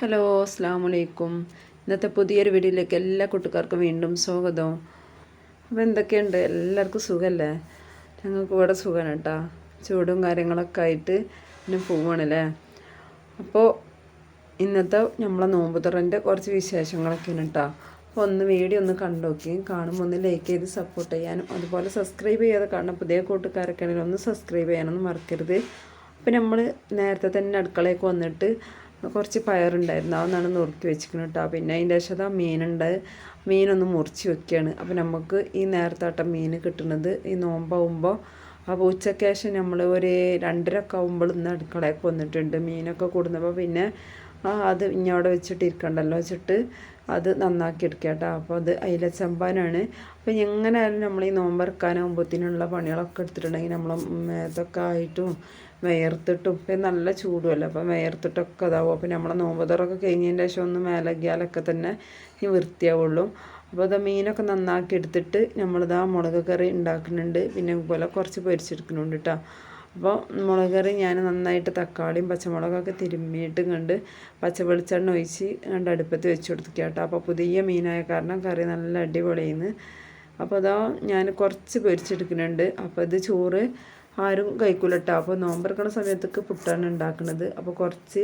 Hello അസ്സാം വലൈക്കും ഇന്നത്തെ പുതിയൊരു വീഡിയോയിലേക്ക് എല്ലാ കൂട്ടുകാർക്കും വീണ്ടും സ്വാഗതം. അപ്പോൾ എന്തൊക്കെയുണ്ട്? എല്ലാവർക്കും സുഖമല്ലേ ഞങ്ങൾക്ക് ഇവിടെ സുഖമാണ് കേട്ടോ. ചൂടും കാര്യങ്ങളൊക്കെ ആയിട്ട് പിന്നെ പോവുകയാണല്ലേ അപ്പോൾ ഇന്നത്തെ നമ്മളെ നോമ്പ് തുറന്റെ കുറച്ച് വിശേഷങ്ങളൊക്കെയാണ് കേട്ടോ. അപ്പോൾ ഒന്ന് വീഡിയോ ഒന്ന് കണ്ടു നോക്കി. കാണുമ്പോൾ ഒന്ന് ലൈക്ക് ചെയ്ത് സപ്പോർട്ട് ചെയ്യാനും അതുപോലെ സബ്സ്ക്രൈബ് ചെയ്യാതെ കാണുന്ന പുതിയ കൂട്ടുകാരൊക്കെ ആണെങ്കിലും ഒന്ന് സബ്സ്ക്രൈബ് ചെയ്യാനൊന്നും മറക്കരുത്. അപ്പോൾ നമ്മൾ നേരത്തെ തന്നെ അടുക്കളയൊക്കെ വന്നിട്ട് കുറച്ച് പയറുണ്ടായിരുന്നു. അതൊന്നാണ് നുറുക്കി വെച്ചിരിക്കുന്നത് കേട്ടോ. പിന്നെ അതിന്റെ ശേഷം ആ മീനുണ്ട്. മീനൊന്ന് മുറിച്ച് വെക്കുകയാണ്. അപ്പോൾ നമുക്ക് ഈ നേരത്തോട്ട മീൻ കിട്ടുന്നത് ഈ നോമ്പാവുമ്പോൾ. അപ്പോൾ ഉച്ചയ്ക്ക് ശേഷം നമ്മൾ ഒരു രണ്ടരക്ക ആകുമ്പോൾ ഇന്ന് അടുക്കളയൊക്കെ വന്നിട്ടുണ്ട് മീനൊക്കെ കൂടുന്നപ്പോൾ. പിന്നെ അത് ഇനി അവിടെ വെച്ചിട്ട് ഇരിക്കണ്ടല്ലോ വെച്ചിട്ട് അത് നന്നാക്കി എടുക്കുക കേട്ടോ. അപ്പോൾ അത് അയില ചമ്പാനാണ്. അപ്പോൾ എങ്ങനെയായാലും നമ്മൾ ഈ നോമ്പറക്കാനാകുമ്പോഴത്തേനുള്ള പണികളൊക്കെ എടുത്തിട്ടുണ്ടെങ്കിൽ നമ്മൾ മേത്തൊക്കെ ആയിട്ടും വിയർത്തിട്ടും ഇപ്പം നല്ല ചൂടുമല്ലോ? അപ്പം വിയർത്തിട്ടൊക്കെ ഇതാവും. അപ്പം നമ്മളെ നോമ്പുതറൊക്കെ കഴിഞ്ഞതിന്റെ ശേഷം ഒന്ന് മേലകിയാലൊക്കെ തന്നെ ഈ വൃത്തിയാവുള്ളൂ. അപ്പോൾ അത് മീനൊക്കെ നന്നാക്കി എടുത്തിട്ട് നമ്മളിതാ മുളക് കറി ഉണ്ടാക്കുന്നുണ്ട് പിന്നെ ഇതുപോലെ കുറച്ച് പൊരിച്ചെടുക്കുന്നുണ്ട് കേട്ടോ അപ്പോൾ മുളക് കറി ഞാൻ നന്നായിട്ട് തക്കാളിയും പച്ചമുളകൊക്കെ തിരുമ്മിയിട്ട് കണ്ട് പച്ച വെളിച്ചെണ്ണ ഒഴിച്ച് കണ്ട് അടുപ്പത്ത് വെച്ച് കൊടുത്തിക്കുക കേട്ടോ അപ്പോൾ പുതിയ മീനായ കാരണം കറി നല്ല അടിപൊളിയെന്ന് അപ്പോൾ അതാ ഞാൻ കുറച്ച് പൊരിച്ചെടുക്കുന്നുണ്ട്. അപ്പോൾ ഇത് ചോറ് ആരും കഴിക്കൂലട്ടോ അപ്പോൾ നോമ്പറക്കണ സമയത്തൊക്കെ പുട്ടാണ് ഉണ്ടാക്കുന്നത് അപ്പോൾ കുറച്ച്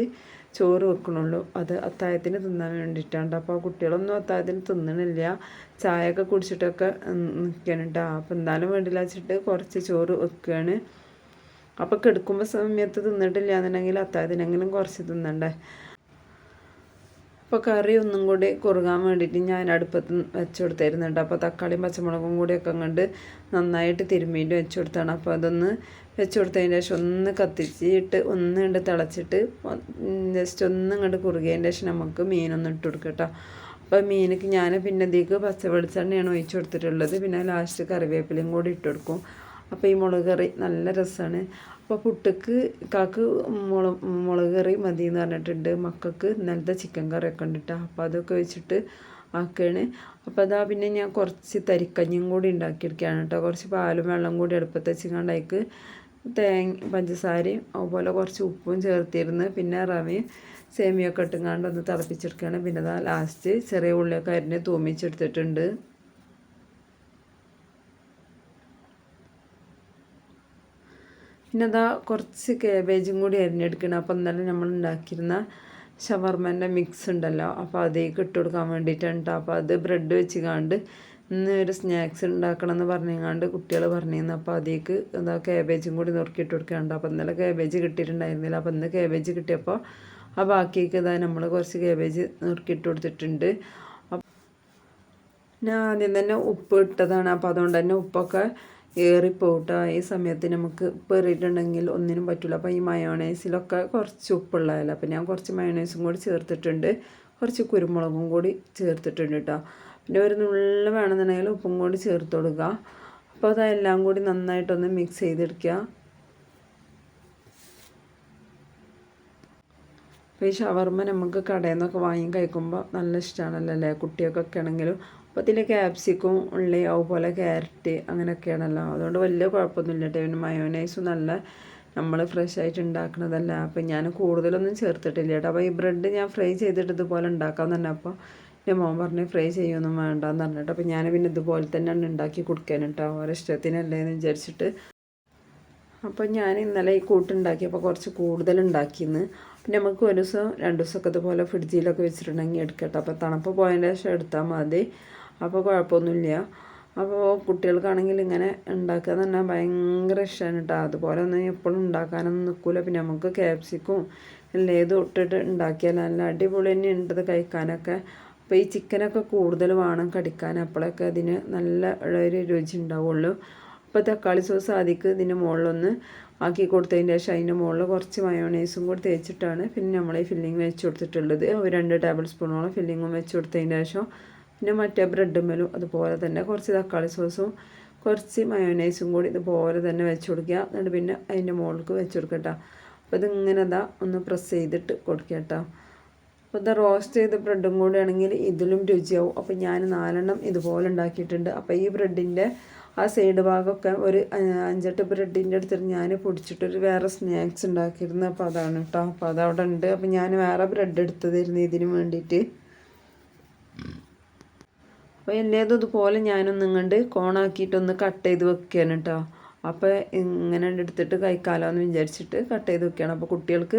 ചോറ് വെക്കണുള്ളൂ. അത് അത്തായത്തിന് തിന്നാൻ വേണ്ടിയിട്ടാണ് അപ്പോൾ കുട്ടികളൊന്നും അത്തായത്തിന് തിന്നണില്ല. ചായയൊക്കെ കുടിച്ചിട്ടൊക്കെ നിൽക്കുകയാണ് കേട്ടോ അപ്പോൾ എന്തായാലും വേണ്ടില്ല വെച്ചിട്ട് കുറച്ച് ചോറ് വെക്കുകയാണ് അപ്പോൾ കെടുക്കുമ്പോൾ സമയത്ത് തിന്നിട്ടില്ല എന്നുണ്ടെങ്കിൽ അത്തായത്തിനെങ്കിലും കുറച്ച് തിന്നണ്ടേ. അപ്പോൾ കറി ഒന്നും കൂടി കുറുകാൻ വേണ്ടിയിട്ട് ഞാൻ അടുപ്പത്ത് വെച്ച് കൊടുത്തായിരുന്നുണ്ട് അപ്പോൾ തക്കാളിയും പച്ചമുളകും കൂടിയൊക്കെ കണ്ട് നന്നായിട്ട് തിരുമ്മിയിട്ട് വെച്ച് കൊടുത്താണ്. അപ്പോൾ അതൊന്ന് വെച്ച് കൊടുത്തതിന് ശേഷം ഒന്ന് കത്തിച്ചിട്ട് ഒന്ന് കണ്ട് തിളച്ചിട്ട് ജസ്റ്റ് ഒന്ന് കണ്ട് കുറുകിയതിന് ശേഷം നമുക്ക് മീനൊന്നും ഇട്ട് കൊടുക്കാം കേട്ടോ അപ്പോൾ മീനക്ക് ഞാൻ പിന്നെ ഇതിലേക്ക് പച്ച വെളിച്ചെണ്ണയാണ് ഒഴിച്ച് കൊടുത്തിട്ടുള്ളത്. പിന്നെ ലാസ്റ്റ് കറിവേപ്പിലയും കൂടി ഇട്ട് കൊടുക്കും. അപ്പോൾ ഈ മുളക് കറി നല്ല രസമാണ് അപ്പോൾ പുട്ടക്ക് കാക്ക് മുളക് മുളക് കറി മതി എന്ന് പറഞ്ഞിട്ടുണ്ട്. മക്കൾക്ക് ഇന്നലത്തെ ചിക്കൻ കറിയൊക്കെ ഉണ്ട് കേട്ടോ അപ്പോൾ അതൊക്കെ വെച്ചിട്ട് ആക്കുകയാണ് അപ്പോൾ അതാ പിന്നെ ഞാൻ കുറച്ച് തരിക്കഞ്ഞും കൂടി ഉണ്ടാക്കിയെടുക്കുകയാണ് കേട്ടോ കുറച്ച് പാലും വെള്ളം കൂടി അടുപ്പത്ത് അതിക്ക് തേങ്ങ പഞ്ചസാരയും അതുപോലെ കുറച്ച് ഉപ്പും ചേർത്തിരുന്ന് പിന്നെ റവയും സേമിയൊക്കെ ഇട്ടുങ്ങാണ്ട് ഒന്ന് തിളപ്പിച്ചെടുക്കുകയാണ് പിന്നെ ലാസ്റ്റ് ചെറിയ ഉള്ളിയൊക്കെ അരിഞ്ഞ് തൂമിച്ചെടുത്തിട്ടുണ്ട്. പിന്നെ അതാ കുറച്ച് കേബേജും കൂടി അരിഞ്ഞെടുക്കണം. അപ്പോൾ ഇന്നലെ നമ്മൾ ഉണ്ടാക്കിയിരുന്ന ഷവർമേന്റെ മിക്സ് ഉണ്ടല്ലോ. അപ്പോൾ അതേക്ക് ഇട്ട് കൊടുക്കാൻ വേണ്ടിയിട്ടാണ് കേട്ടോ അപ്പോൾ അത് ബ്രെഡ് വെച്ച് കാണ്ട് ഇന്ന് ഒരു സ്നാക്സ് ഉണ്ടാക്കണം എന്ന് പറഞ്ഞാണ്ട് കുട്ടികൾ പറഞ്ഞിരുന്നു. അപ്പോൾ അതേക്ക് എന്താ കേബേജും കൂടി നുറുക്കിയിട്ട് കൊടുക്കാണ്ട് അപ്പോൾ ഇന്നലെ കേബേജ് കിട്ടിയിട്ടുണ്ടായിരുന്നില്ല. അപ്പോൾ ഇന്ന് കേബേജ് കിട്ടിയപ്പോൾ ആ ബാക്കിയൊക്കെ ഇതാ നമ്മൾ കുറച്ച് കേബേജ് നുറുക്കിയിട്ട് കൊടുത്തിട്ടുണ്ട്. ഞാൻ ആദ്യം തന്നെ ഉപ്പ് ഇട്ടതാണ്. അപ്പോൾ അതുകൊണ്ട് തന്നെ ഉപ്പൊക്കെ ഏറിപ്പോട്ടാ ഈ സമയത്ത് നമുക്ക് പെറിയിട്ടുണ്ടെങ്കിൽ ഒന്നിനും പറ്റില്ല അപ്പോൾ ഈ മയോണൈസിലൊക്കെ കുറച്ച് ഉപ്പുള്ളതല്ല? അപ്പോൾ ഞാൻ കുറച്ച് മയോണൈസും കൂടി ചേർത്തിട്ടുണ്ട്. കുറച്ച് കുരുമുളകും കൂടി ചേർത്തിട്ടുണ്ട് കേട്ടോ. പിന്നെ ഒരു നുള്ളിൽ വേണമെന്നുണ്ടെങ്കിൽ ഉപ്പും കൂടി ചേർത്ത് കൊടുക്കുക. അപ്പോൾ അതെല്ലാം കൂടി നന്നായിട്ടൊന്ന് മിക്സ് ചെയ്തെടുക്കുക. അപ്പോൾ ഈ ഷവർമ്മ നമുക്ക് കടയിൽ നിന്നൊക്കെ വാങ്ങി കഴിക്കുമ്പോൾ നല്ല ഇഷ്ടമാണല്ലോ അല്ലേ? കുട്ടികൾക്കൊക്കെ ആണെങ്കിലും അപ്പോൾ ഇതിൽ ക്യാപ്സിക്കും ഉള്ളി അതുപോലെ ക്യാരറ്റ് അങ്ങനെയൊക്കെയാണല്ലോ. അതുകൊണ്ട് വലിയ കുഴപ്പമൊന്നുമില്ല കേട്ടോ പിന്നെ മയോനൈസ് നല്ല നമ്മൾ ഫ്രഷ് ആയിട്ട് ഉണ്ടാക്കുന്നതല്ല അപ്പം ഞാൻ കൂടുതലൊന്നും ചേർത്തിട്ടില്ല കേട്ടോ അപ്പോൾ ഈ ബ്രെഡ് ഞാൻ ഫ്രൈ ചെയ്തിട്ട് ഇതുപോലെ ഉണ്ടാക്കാൻ തന്നെ അപ്പോൾ എന്റെ മോൻ പറഞ്ഞ് ഫ്രൈ ചെയ്യൊന്നും വേണ്ടെന്ന് പറഞ്ഞിട്ട് അപ്പോൾ ഞാൻ പിന്നെ ഇതുപോലെ തന്നെയാണ് ഉണ്ടാക്കി കൊടുക്കാൻ കേട്ടോ ഓരോ ഇഷ്ടത്തിനല്ലേ എന്ന് വിചാരിച്ചിട്ട്. അപ്പോൾ ഞാൻ ഇന്നലെ ഈ കൂട്ടുണ്ടാക്കിയപ്പോൾ കുറച്ച് കൂടുതൽ ഉണ്ടാക്കിയെന്ന് പിന്നെ നമുക്ക് ഒരു ദിവസം രണ്ട് ദിവസമൊക്കെ ഇതുപോലെ ഫ്രിഡ്ജിലൊക്കെ വെച്ചിട്ടുണ്ടെങ്കിൽ എടുക്കട്ടെ അപ്പോൾ തണുപ്പ് പോയതിന്റെ ശേഷം എടുത്താൽ മതി. അപ്പോൾ കുഴപ്പമൊന്നുമില്ല അപ്പോൾ കുട്ടികൾക്കാണെങ്കിൽ ഇങ്ങനെ ഉണ്ടാക്കുക തന്നെ ഭയങ്കര ഇഷ്ടമാണ് കേട്ടോ അതുപോലെ ഒന്നും എപ്പോഴും ഉണ്ടാക്കാനൊന്നും നിൽക്കില്ല പിന്നെ നമുക്ക് ക്യാപ്സിക്കും എല്ലാം ഇട്ടിട്ട് ഉണ്ടാക്കിയാൽ നല്ല അടിപൊളി തന്നെ ഉണ്ടത് കഴിക്കാനൊക്കെ. അപ്പോൾ ഈ ചിക്കനൊക്കെ കൂടുതൽ വേണം കടിക്കാൻ. അപ്പോഴൊക്കെ അതിന് നല്ല ഒരു രുചി ഉണ്ടാവുള്ളൂ. അപ്പോൾ തക്കാളി സോസ് ആദ്യം ഇതിന്റെ മുകളിലൊന്ന് ആക്കി കൊടുത്തതിന്റെ ശേഷം അതിന്റെ മുകളിൽ കുറച്ച് മയോണൈസും കൂടി തേച്ചിട്ടാണ് പിന്നെ നമ്മൾ ഈ ഫില്ലിങ് വെച്ച് കൊടുത്തിട്ടുള്ളത്. ഒരു രണ്ട് ടേബിൾ സ്പൂണോളം ഫില്ലിങ്ങും വെച്ച് കൊടുത്തതിന്റെ ശേഷം പിന്നെ മറ്റേ ബ്രെഡ് മേലും അതുപോലെ തന്നെ കുറച്ച് തക്കാളി സോസും കുറച്ച് മയോനൈസും കൂടി ഇതുപോലെ തന്നെ വെച്ച് കൊടുക്കുക. എന്നിട്ട് പിന്നെ അതിന്റെ മുകളിലേക്ക് വെച്ച് കൊടുക്കട്ടോ അപ്പോൾ ഇതിങ്ങനെ ഇതാ ഒന്ന് പ്രസ് ചെയ്തിട്ട് കൊടുക്കുക കേട്ടോ അപ്പോൾ ഇത് റോസ്റ്റ് ചെയ്ത ബ്രെഡും കൂടി ആണെങ്കിൽ ഇതിലും രുചിയാവും. അപ്പോൾ ഞാൻ നാലെണ്ണം ഇതുപോലെ ഉണ്ടാക്കിയിട്ടുണ്ട്. അപ്പോൾ ഈ ബ്രെഡിന്റെ ആ സൈഡ് ഭാഗമൊക്കെ ഒരു അഞ്ചെട്ട് ബ്രെഡിന്റെ അടുത്തിട്ട് ഞാൻ പൊടിച്ചിട്ടൊരു വേറെ സ്നാക്സ് ഉണ്ടാക്കിയിരുന്നു. അപ്പോൾ അതാണ് കേട്ടോ അപ്പോൾ അതവിടെ ഉണ്ട്. അപ്പോൾ ഞാൻ വേറെ ബ്രെഡ് എടുത്തതായിരുന്നു ഇതിന് വേണ്ടിയിട്ട്. അപ്പോൾ എല്ലേതും ഇതുപോലെ ഞാനൊന്നും കണ്ട് കോണാക്കിയിട്ടൊന്ന് കട്ട് ചെയ്ത് വെക്കുകയാണ് കേട്ടോ അപ്പോൾ ഇങ്ങനെ എടുത്തിട്ട് കഴിക്കാലോ എന്ന് വിചാരിച്ചിട്ട് കട്ട് ചെയ്ത് വെക്കുകയാണ് അപ്പോൾ കുട്ടികൾക്ക്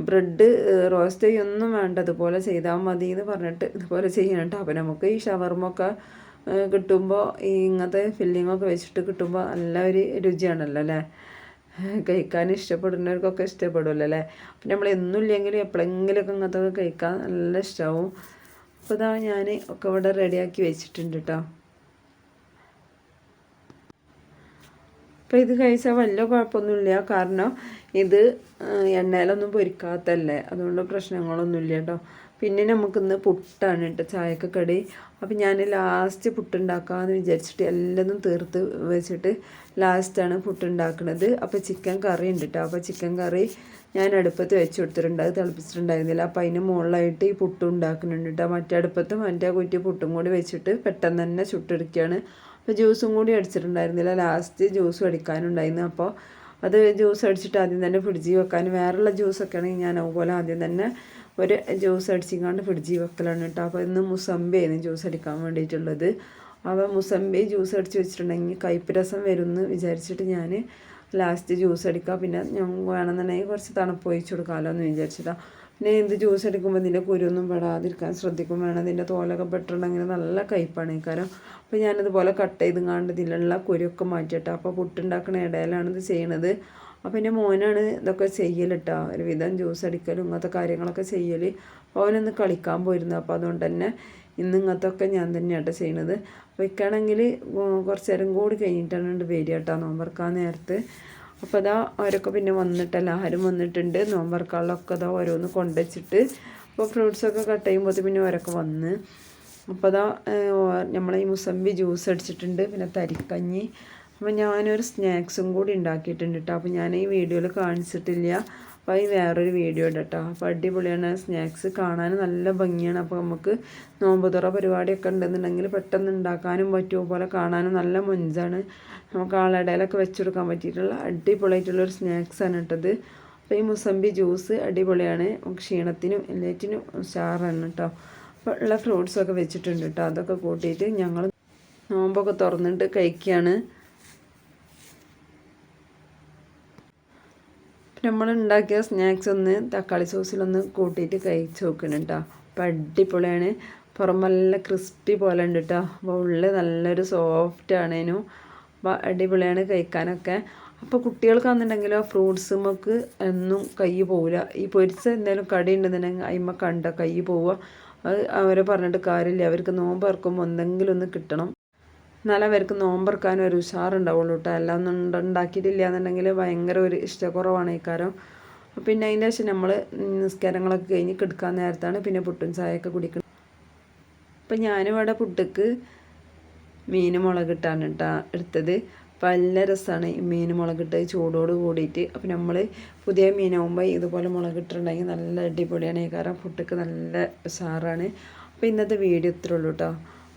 ബ്രെഡ് റോസ്റ്റ് ചെയ്യൊന്നും വേണ്ട ഇതുപോലെ ചെയ്താൽ മതി എന്ന് പറഞ്ഞിട്ട് ഇതുപോലെ ചെയ്യണം കേട്ടോ അപ്പോൾ നമുക്ക് ഈ ഷവർമൊക്കെ കിട്ടുമ്പോൾ ഈ ഇങ്ങനത്തെ ഫില്ലിങ്ങൊക്കെ വെച്ചിട്ട് കിട്ടുമ്പോൾ നല്ല ഒരു രുചിയാണല്ലോ അല്ലേ കഴിക്കാൻ ഇഷ്ടപ്പെടുന്നവർക്കൊക്കെ ഇഷ്ടപ്പെടുമല്ലോ അല്ലേ അപ്പം നമ്മൾ എന്നും ഇല്ലെങ്കിലും എപ്പോഴെങ്കിലുമൊക്കെ ഇങ്ങനത്തെ ഒക്കെ കഴിക്കാൻ നല്ല ഇഷ്ടമാവും അപ്പോൾ ഇതാ ഞാൻ ഒക്കെ ഇവിടെ റെഡിയാക്കി വെച്ചിട്ടുണ്ട് കേട്ടോ അപ്പോൾ ഇത് കഴിച്ചാൽ വലിയ കുഴപ്പമൊന്നുമില്ല. കാരണം ഇത് എണ്ണയിലൊന്നും പൊരിക്കാത്തല്ലേ. അതുകൊണ്ട് പ്രശ്നങ്ങളൊന്നുമില്ല കേട്ടോ പിന്നെ നമുക്കിന്ന് പുട്ടാണ് കേട്ടോ ചായക്ക് കടി അപ്പം ഞാൻ ലാസ്റ്റ് പുട്ടുണ്ടാക്കാമെന്ന് വിചാരിച്ചിട്ട് എല്ലാതും തീർത്ത് വെച്ചിട്ട് ലാസ്റ്റാണ് പുട്ടുണ്ടാക്കുന്നത് അപ്പോൾ ചിക്കൻ കറി ഉണ്ട് കേട്ടോ അപ്പോൾ ചിക്കൻ കറി ഞാൻ അടുപ്പത്ത് വെച്ച് കൊടുത്തിട്ടുണ്ട്. അത് തിളപ്പിച്ചിട്ടുണ്ടായിരുന്നില്ല. അപ്പോൾ അതിന് മുകളിലായിട്ട് ഈ പുട്ടും ഉണ്ടാക്കുന്നുണ്ട് കേട്ടോ മറ്റേ അടുപ്പത്ത് മറ്റേ കുറ്റി പുട്ടും കൂടി വെച്ചിട്ട് പെട്ടെന്ന് തന്നെ ചുട്ടെടുക്കുകയാണ്. അപ്പോൾ ജ്യൂസും കൂടി അടിച്ചിട്ടുണ്ടായിരുന്നില്ല. ലാസ്റ്റ് ജ്യൂസും അടിക്കാനുണ്ടായിരുന്നു. അപ്പോൾ അത് ജ്യൂസ് അടിച്ചിട്ട് ആദ്യം തന്നെ ഫ്രിഡ്ജിൽ വെക്കാൻ. വേറെയുള്ള ജ്യൂസൊക്കെ ആണെങ്കിൽ ഞാൻ അതുപോലെ ആദ്യം തന്നെ ഒരു ജ്യൂസ് അടിച്ചിങ്ങാണ്ട് ഫ്രിഡ്ജിൽ വെക്കലാണ് കേട്ടോ. അപ്പോൾ ഇന്ന് മുസമ്പയാണ് ജ്യൂസ് അടിക്കാൻ വേണ്ടിയിട്ടുള്ളത്. അപ്പോൾ മുസമ്പി ജ്യൂസ് അടിച്ച് വെച്ചിട്ടുണ്ടെങ്കിൽ കയ്പ്പ് രസം വരുമെന്ന് വിചാരിച്ചിട്ട് ഞാൻ ലാസ്റ്റ് ജ്യൂസ് അടിക്കാം. പിന്നെ ഞാൻ വേണമെന്നുണ്ടെങ്കിൽ കുറച്ച് തണുപ്പ് ഒഴിച്ച് കൊടുക്കാമല്ലോ എന്ന് വിചാരിച്ചിട്ടാണ് പിന്നെ എന്ത് ജ്യൂസ് എടുക്കുമ്പോൾ ഇതിന്റെ കുരുവൊന്നും പെടാതിരിക്കാൻ ശ്രദ്ധിക്കും. വേണം ഇതിന്റെ തോലൊക്കെ പെട്ടിട്ടുണ്ടെങ്കിൽ നല്ല കയ്പ്പാണ് ഈ കാരം അപ്പോൾ ഞാനിതുപോലെ കട്ട് ചെയ്തും കാണ്ട് ഇതിലുള്ള കുരുവൊക്കെ മാറ്റിയിട്ടാണ് അപ്പോൾ പുട്ടുണ്ടാക്കുന്ന ഇടയിലാണ് ഇത് ചെയ്യണത്. അപ്പോൾ എന്റെ മോനാണ് ഇതൊക്കെ ചെയ്യലിട്ടോ ഒരുവിധം ജ്യൂസ് അടിക്കലും ഇങ്ങനത്തെ കാര്യങ്ങളൊക്കെ ചെയ്യൽ അവനൊന്ന് കളിക്കാൻ പോയിരുന്നു. അപ്പോൾ അതുകൊണ്ട് തന്നെ ഇന്ന് ഇങ്ങനത്തെ ഒക്കെ ഞാൻ തന്നെയാട്ടോ ചെയ്യണത്. അപ്പോൾ ഇക്കാണെങ്കിൽ കുറച്ച് നേരം കൂടി കഴിഞ്ഞിട്ടാണ് വരിക കേട്ടോ നോമ്പറക്കാൻ നേരത്ത്. അപ്പോൾ അതാ അവരൊക്കെ പിന്നെ വന്നിട്ട് എല്ലാവരും വന്നിട്ടുണ്ട്. നോമ്പറക്കാളിലൊക്കെ അതാ ഓരോന്ന് കൊണ്ടുവച്ചിട്ട് അപ്പോൾ ഫ്രൂട്ട്സൊക്കെ കട്ട് ചെയ്യുമ്പോൾ പിന്നെ അവരൊക്കെ വന്ന്. അപ്പോൾ അതാ നമ്മളെ ഈ മുസമ്പി ജ്യൂസ് അടിച്ചിട്ടുണ്ട്. പിന്നെ തരിക്കഞ്ഞി. അപ്പോൾ ഞാനൊരു സ്നാക്സും കൂടി ഉണ്ടാക്കിയിട്ടുണ്ട് കേട്ടോ അപ്പോൾ ഞാൻ ഈ വീഡിയോയിൽ കാണിച്ചിട്ടില്ല. അപ്പോൾ ഈ വേറൊരു വീഡിയോ ഉണ്ട് കേട്ടോ അപ്പോൾ അടിപൊളിയാണ്. സ്നാക്സ് കാണാൻ നല്ല ഭംഗിയാണ്. അപ്പോൾ നമുക്ക് നോമ്പ് തുറ പരിപാടിയൊക്കെ ഉണ്ടെന്നുണ്ടെങ്കിൽ പെട്ടെന്ന് ഉണ്ടാക്കാനും പറ്റുമോ പോലെ കാണാനും നല്ല മുഞ്ചാണ്. നമുക്ക് ആളിടയിലൊക്കെ വെച്ചെടുക്കാൻ പറ്റിയിട്ടുള്ള അടിപൊളിയായിട്ടുള്ളൊരു സ്നാക്സാണ് കേട്ടത് അപ്പോൾ ഈ മുസമ്പി ജ്യൂസ് അടിപൊളിയാണ്. ക്ഷീണത്തിനും എല്ലാറ്റിനും ഉഷാറാണ് കേട്ടോ അപ്പോൾ ഉള്ള ഫ്രൂട്ട്സൊക്കെ വെച്ചിട്ടുണ്ട് കേട്ടോ അതൊക്കെ കൂട്ടിയിട്ട് ഞങ്ങൾ നോമ്പൊക്കെ തുറന്നിട്ട് കഴിക്കുകയാണ് നമ്മൾ ഉണ്ടാക്കിയ സ്നാക്സ് ഒന്ന് തക്കാളി സോസിലൊന്ന് കൂട്ടിയിട്ട് കഴിച്ച് നോക്കണം കേട്ടോ അപ്പം അടിപൊളിയാണ്. പുറം നല്ല ക്രിസ്പി പോലെ ഉണ്ട് കേട്ടോ അപ്പോൾ ഉള്ളിൽ നല്ലൊരു സോഫ്റ്റ് ആണേനു. അപ്പോൾ അടിപൊളിയാണ് കഴിക്കാനൊക്കെ. അപ്പോൾ കുട്ടികൾക്കാണെന്നുണ്ടെങ്കിലോ ഫ്രൂട്ട്സ് നമുക്ക് എന്നും കൈ പോവില്ല ഈ പൊരിച്ച എന്തെങ്കിലും കടി ഉണ്ടെന്നുണ്ടെങ്കിൽ അതിമ്മ കണ്ട കൈ പോവുക. അത് അവരെ പറഞ്ഞിട്ട് കാര്യമില്ല. അവർക്ക് നോമ്പ് ഇറക്കുമ്പോൾ എന്തെങ്കിലും ഒന്ന് കിട്ടണം. എന്നാലും അവർക്ക് നോമ്പറക്കാൻ ഒരു ഉഷാറുണ്ടാവുള്ളൂ കേട്ടോ എല്ലാം ഉണ്ടാക്കിയിട്ടില്ല എന്നുണ്ടെങ്കിൽ ഭയങ്കര ഒരു ഇഷ്ടക്കുറവാണ് ഈ കാരം പിന്നെ അതിന്റെ ശേഷം നമ്മൾ നിസ്കാരങ്ങളൊക്കെ കഴിഞ്ഞ് കിടക്കാൻ നേരത്താണ് പിന്നെ പുട്ടും ചായയൊക്കെ കുടിക്കുന്നത് അപ്പം ഞാനിവിടെ പുട്ടക്ക് മീൻ മുളകിട്ടാണ് കേട്ടോ എടുത്തത്. അപ്പം നല്ല രസമാണ് ഈ മീൻ മുളകിട്ട് ചൂടോട് കൂടിയിട്ട്. അപ്പം നമ്മൾ പുതിയ മീനാകുമ്പോൾ ഇതുപോലെ മുളകിട്ടിട്ടുണ്ടെങ്കിൽ നല്ല അടിപൊളിയാണ് കാരണം ഫുഡൊക്കെ നല്ല ഉഷാറാണ്. അപ്പോൾ ഇന്നത്തെ വീഡിയോ ഇത്രയുള്ളൂ കേട്ടോ